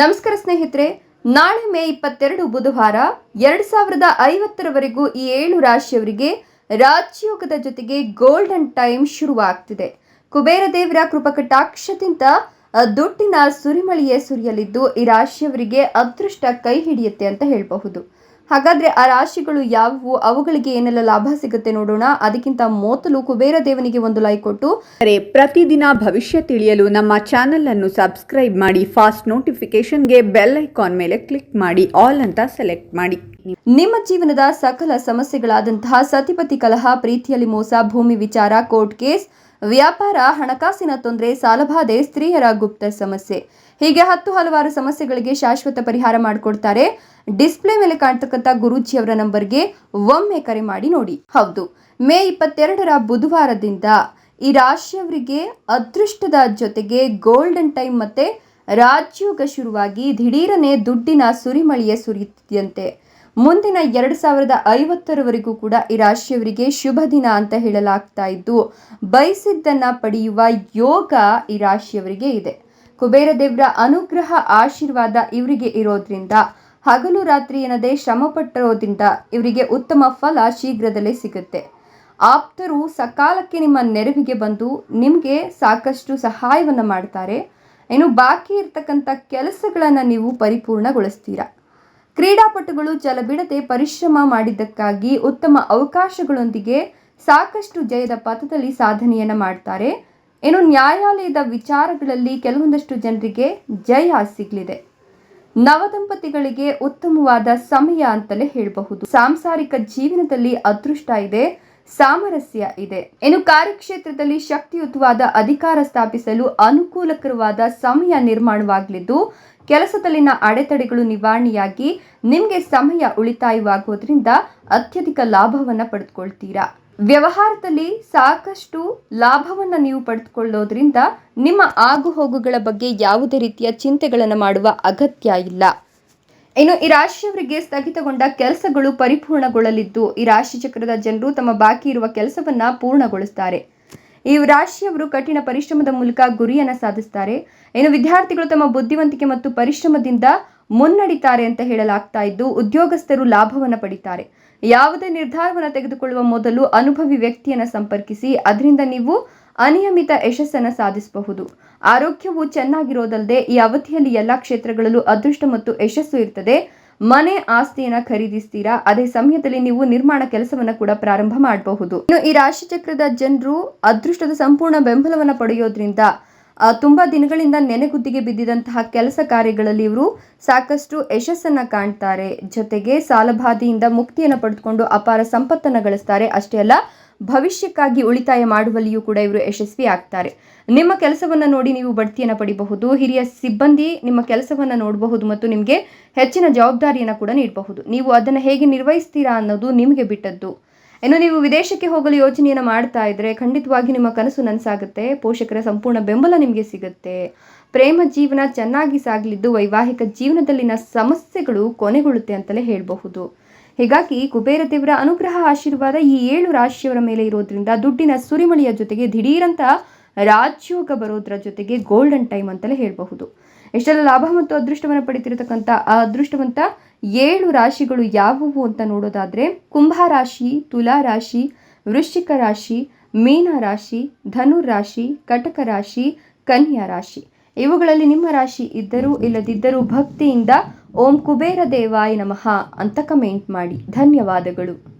ನಮಸ್ಕಾರ ಸ್ನೇಹಿತರೆ, ನಾಳೆ ಮೇ ಇಪ್ಪತ್ತೆರಡು ಬುಧವಾರ ಎರಡು ಸಾವಿರದ ಐವತ್ತರವರೆಗೂ ಈ ಏಳು ರಾಶಿಯವರಿಗೆ ರಾಜ್ಯೋಗದ ಜೊತೆಗೆ ಗೋಲ್ಡನ್ ಟೈಮ್ ಶುರುವಾಗ್ತಿದೆ. ಕುಬೇರ ದೇವರ ಕೃಪಕಟಾಕ್ಷದಿಂದ ದುಡ್ಡಿನ ಸುರಿಮಳಿಯೇ ಸುರಿಯಲಿದ್ದು ಈ ರಾಶಿಯವರಿಗೆ ಅದೃಷ್ಟ ಕೈ ಹಿಡಿಯುತ್ತೆ ಅಂತ ಹೇಳಬಹುದು. ಹಾಗಾದ್ರೆ ಆ ರಾಶಿಗಳು ಯಾವುವು? ಅವುಗಳಿಗೆ ಏನೆಲ್ಲ ಲಾಭ ಸಿಗುತ್ತೆ ನೋಡೋಣ. ಅದಕ್ಕಿಂತ ಮೊದಲು ಕುಬೇರ ದೇವನಿಗೆ ಒಂದು ಲೈಕ್ ಕೊಟ್ಟು ಅರೆ ಪ್ರತಿದಿನ ಭವಿಷ್ಯ ತಿಳಿಯಲು ನಮ್ಮ ಚಾನೆಲ್ ಅನ್ನು ಸಬ್ಸ್ಕ್ರೈಬ್ ಮಾಡಿ ಫಾಸ್ಟ್ ನೋಟಿಫಿಕೇಶನ್ಗೆ ಬೆಲ್ ಐಕಾನ್ ಮೇಲೆ ಕ್ಲಿಕ್ ಮಾಡಿ ಆಲ್ ಅಂತ ಸೆಲೆಕ್ಟ್ ಮಾಡಿ. ನಿಮ್ಮ ಜೀವನದ ಸಕಲ ಸಮಸ್ಯೆಗಳಾದಂತಹ ಸತಿಪತಿ ಕಲಹ ಪ್ರೀತಿಯಲ್ಲಿ ಮೋಸ ಭೂಮಿ ವಿಚಾರ ಕೋರ್ಟ್ ಕೇಸ್ ವ್ಯಾಪಾರ ಹಣಕಾಸಿನ ತೊಂದರೆ ಸಾಲಬಾಧೆ ಸ್ತ್ರೀಯರ ಗುಪ್ತ ಸಮಸ್ಯೆ. ಹೀಗೆ ಹತ್ತು ಹಲವಾರು ಸಮಸ್ಯೆಗಳಿಗೆ ಶಾಶ್ವತ ಪರಿಹಾರ ಮಾಡಿಕೊಡ್ತಾರೆ. ಡಿಸ್ಪ್ಲೇ ಮೇಲೆ ಕಾಣ್ತಕ್ಕಂಥ ಗುರೂಜಿಯವರ ನಂಬರ್ಗೆ ಒಮ್ಮೆ ಕರೆ ಮಾಡಿ ನೋಡಿ. ಹೌದು, ಮೇ ಇಪ್ಪತ್ತೆರಡರ ಬುಧವಾರದಿಂದ ಈ ರಾಶಿಯವರಿಗೆ ಅದೃಷ್ಟದ ಜೊತೆಗೆ ಗೋಲ್ಡನ್ ಟೈಮ್ ಮತ್ತೆ ರಾಜ್ಯೋಗ ಶುರುವಾಗಿ ದಿಢೀರನೆ ದುಡ್ಡಿನ ಸುರಿಮಳಿಯೇ ಸುರಿಯುತ್ತಿದೆಯಂತೆ. ಮುಂದಿನ ಎರಡು ಸಾವಿರದ ಐವತ್ತರವರೆಗೂ ಕೂಡ ಈ ರಾಶಿಯವರಿಗೆ ಶುಭ ದಿನ ಅಂತ ಹೇಳಲಾಗ್ತಾ ಇದ್ದು, ಬಯಸಿದ್ದನ್ನು ಪಡೆಯುವ ಯೋಗ ಈ ರಾಶಿಯವರಿಗೆ ಇದೆ. ಕುಬೇರ ದೇವರ ಅನುಗ್ರಹ ಆಶೀರ್ವಾದ ಇವರಿಗೆ ಇರೋದ್ರಿಂದ. ಹಗಲು ರಾತ್ರಿ ಎನ್ನದೆ ಶ್ರಮ ಪಟ್ಟಿರೋದ್ರಿಂದ ಇವರಿಗೆ ಉತ್ತಮ ಫಲ ಶೀಘ್ರದಲ್ಲೇ ಸಿಗುತ್ತೆ. ಆಪ್ತರು ಸಕಾಲಕ್ಕೆ ನಿಮ್ಮ ನೆರವಿಗೆ ಬಂದು ನಿಮಗೆ ಸಾಕಷ್ಟು ಸಹಾಯವನ್ನು ಮಾಡ್ತಾರೆ. ಇನ್ನು ಬಾಕಿ ಇರ್ತಕ್ಕಂಥ ಕೆಲಸಗಳನ್ನು ನೀವು ಪರಿಪೂರ್ಣಗೊಳಿಸ್ತೀರಾ. ಕ್ರೀಡಾಪಟುಗಳು ಛಲಬಿಡದೆ ಪರಿಶ್ರಮ ಮಾಡಿದ್ದಕ್ಕಾಗಿ ಉತ್ತಮ ಅವಕಾಶಗಳೊಂದಿಗೆ ಸಾಕಷ್ಟು ಜಯದ ಪಥದಲ್ಲಿ ಸಾಧನೆಯನ್ನು ಮಾಡ್ತಾರೆ. ಇನ್ನು ನ್ಯಾಯಾಲಯದ ವಿಚಾರಗಳಲ್ಲಿ ಕೆಲವೊಂದಷ್ಟು ಜನರಿಗೆ ಜಯ ಸಿಗಲಿದೆ. ನವದಂಪತಿಗಳಿಗೆ ಉತ್ತಮವಾದ ಸಮಯ ಅಂತಲೇ ಹೇಳಬಹುದು. ಸಾಂಸಾರಿಕ ಜೀವನದಲ್ಲಿ ಅದೃಷ್ಟ ಇದೆ, ಸಾಮರಸ್ಯ ಇದೆ. ಇನ್ನು ಕಾರ್ಯಕ್ಷೇತ್ರದಲ್ಲಿ ಶಕ್ತಿಯುತವಾದ ಅಧಿಕಾರ ಸ್ಥಾಪಿಸಲು ಅನುಕೂಲಕರವಾದ ಸಮಯ ನಿರ್ಮಾಣವಾಗಲಿದ್ದು, ಕೆಲಸದಲ್ಲಿನ ಅಡೆತಡೆಗಳು ನಿವಾರಣೆಯಾಗಿ ನಿಮಗೆ ಸಮಯ ಉಳಿತಾಯವಾಗೋದ್ರಿಂದ ಅತ್ಯಧಿಕ ಲಾಭವನ್ನು ಪಡೆದುಕೊಳ್ತೀರಾ? ವ್ಯವಹಾರದಲ್ಲಿ ಸಾಕಷ್ಟು ಲಾಭವನ್ನು ನೀವು ಪಡೆದುಕೊಳ್ಳೋದ್ರಿಂದ ನಿಮ್ಮ ಆಗುಹೋಗುಗಳ ಬಗ್ಗೆ ಯಾವುದೇ ರೀತಿಯ ಚಿಂತೆಗಳನ್ನು ಮಾಡುವ ಅಗತ್ಯ ಇಲ್ಲ. ಇನ್ನು ಈ ರಾಶಿಯವರಿಗೆ ಸ್ಥಗಿತಗೊಂಡ ಕೆಲಸಗಳು ಪರಿಪೂರ್ಣಗೊಳ್ಳಲಿದ್ದು, ಈ ರಾಶಿ ಚಕ್ರದ ಜನರು ತಮ್ಮ ಬಾಕಿ ಇರುವ ಕೆಲಸವನ್ನ ಪೂರ್ಣಗೊಳಿಸ್ತಾರೆ. ಈ ರಾಶಿಯವರು ಕಠಿಣ ಪರಿಶ್ರಮದ ಮೂಲಕ ಗುರಿಯನ್ನು ಸಾಧಿಸ್ತಾರೆ. ಇನ್ನು ವಿದ್ಯಾರ್ಥಿಗಳು ತಮ್ಮ ಬುದ್ಧಿವಂತಿಕೆ ಮತ್ತು ಪರಿಶ್ರಮದಿಂದ ಮುನ್ನಡಿತಾರೆ ಅಂತ ಹೇಳಲಾಗ್ತಾ ಇದ್ದು, ಉದ್ಯೋಗಸ್ಥರು ಲಾಭವನ್ನು ಪಡಿತಾರೆ. ಯಾವುದೇ ನಿರ್ಧಾರವನ್ನು ತೆಗೆದುಕೊಳ್ಳುವ ಮೊದಲು ಅನುಭವಿ ವ್ಯಕ್ತಿಯನ್ನು ಸಂಪರ್ಕಿಸಿ, ಅದರಿಂದ ನೀವು ಅನಿಯಮಿತ ಯಶಸ್ಸನ್ನು ಸಾಧಿಸಬಹುದು. ಆರೋಗ್ಯವು ಚೆನ್ನಾಗಿರೋದಲ್ಲದೆ ಈ ಅವಧಿಯಲ್ಲಿ ಎಲ್ಲ ಕ್ಷೇತ್ರಗಳಲ್ಲೂ ಅದೃಷ್ಟ ಮತ್ತು ಯಶಸ್ಸು ಇರ್ತದೆ. ಮನೆ ಆಸ್ತಿಯನ್ನ ಖರೀದಿಸ್ತೀರಾ? ಅದೇ ಸಮಯದಲ್ಲಿ ನೀವು ನಿರ್ಮಾಣ ಕೆಲಸವನ್ನ ಕೂಡ ಪ್ರಾರಂಭ ಮಾಡಬಹುದು. ಇನ್ನು ಈ ರಾಶಿ ಚಕ್ರದ ಜನರು ಅದೃಷ್ಟದ ಸಂಪೂರ್ಣ ಬೆಂಬಲವನ್ನು ಪಡೆಯೋದ್ರಿಂದ ತುಂಬಾ ದಿನಗಳಿಂದ ನೆನೆಗುದ್ದಿಗೆ ಬಿದ್ದಿದಂತಹ ಕೆಲಸ ಕಾರ್ಯಗಳಲ್ಲಿ ಇವರು ಸಾಕಷ್ಟು ಯಶಸ್ಸನ್ನು ಕಾಣ್ತಾರೆ. ಜೊತೆಗೆ ಸಾಲಬಾಧೆಯಿಂದ ಮುಕ್ತಿಯನ್ನು ಪಡೆದುಕೊಂಡು ಅಪಾರ ಸಂಪತ್ತನ್ನು ಗಳಿಸ್ತಾರೆ. ಅಷ್ಟೇ ಅಲ್ಲ, ಭವಿಷ್ಯಕ್ಕಾಗಿ ಉಳಿತಾಯ ಮಾಡುವಲ್ಲಿಯೂ ಕೂಡ ಇವರು ಯಶಸ್ವಿ ಆಗ್ತಾರೆ. ನಿಮ್ಮ ಕೆಲಸವನ್ನು ನೋಡಿ ನೀವು ಬಡ್ತಿಯನ್ನು ಪಡಿಬಹುದು. ಹಿರಿಯ ಸಿಬ್ಬಂದಿ ನಿಮ್ಮ ಕೆಲಸವನ್ನು ನೋಡಬಹುದು ಮತ್ತು ನಿಮಗೆ ಹೆಚ್ಚಿನ ಜವಾಬ್ದಾರಿಯನ್ನು ಕೂಡ ನೀಡಬಹುದು. ನೀವು ಅದನ್ನು ಹೇಗೆ ನಿರ್ವಹಿಸ್ತೀರಾ ಅನ್ನೋದು ನಿಮಗೆ ಬಿಟ್ಟದ್ದು. ಇನ್ನು ನೀವು ವಿದೇಶಕ್ಕೆ ಹೋಗಲು ಯೋಜನೆಯನ್ನು ಮಾಡ್ತಾ ಇದ್ರೆ ಖಂಡಿತವಾಗಿ ನಿಮ್ಮ ಕನಸು ನನಸಾಗುತ್ತೆ, ಪೋಷಕರ ಸಂಪೂರ್ಣ ಬೆಂಬಲ ನಿಮಗೆ ಸಿಗುತ್ತೆ. ಪ್ರೇಮ ಜೀವನ ಚೆನ್ನಾಗಿ ಸಾಗಲಿದ್ದು ವೈವಾಹಿಕ ಜೀವನದಲ್ಲಿನ ಸಮಸ್ಯೆಗಳು ಕೊನೆಗೊಳ್ಳುತ್ತೆ ಅಂತಲೇ ಹೇಳಬಹುದು. ಹೀಗಾಗಿ ಕುಬೇರ ದೇವರ ಅನುಗ್ರಹ ಆಶೀರ್ವಾದ ಈ ಏಳು ರಾಶಿಯವರ ಮೇಲೆ ಇರೋದ್ರಿಂದ ದುಡ್ಡಿನ ಸುರಿಮಳೆಯ ಜೊತೆಗೆ ದಿಢೀರಂತ ರಾಜಯೋಗ ಬರೋದ್ರ ಜೊತೆಗೆ ಗೋಲ್ಡನ್ ಟೈಮ್ ಅಂತಲೇ ಹೇಳಬಹುದು. ಎಷ್ಟೆಲ್ಲ ಲಾಭ ಮತ್ತು ಅದೃಷ್ಟವನ್ನು ಪಡಿತಿರತಕ್ಕಂಥ ಆ ಅದೃಷ್ಟವಂತ ಏಳು ರಾಶಿಗಳು ಯಾವುವು ಅಂತ ನೋಡೋದಾದ್ರೆ, ಕುಂಭ ರಾಶಿ, ತುಲಾ ರಾಶಿ, ವೃಶ್ಚಿಕ ರಾಶಿ, ಮೀನ ರಾಶಿ ಧನು ರಾಶಿ, ಕಟಕ ರಾಶಿ, ಕನ್ಯಾ ರಾಶಿ. ಇವುಗಳಲ್ಲಿ ನಿಮ್ಮ ರಾಶಿ ಇದ್ದರೂ ಇಲ್ಲದಿದ್ದರೂ ಭಕ್ತಿಯಿಂದ ಓಂ ಕುಬೇರ ದೇವಾಯ ನಮಃ ಅಂತ ಕಮೆಂಟ್ ಮಾಡಿ. ಧನ್ಯವಾದಗಳು.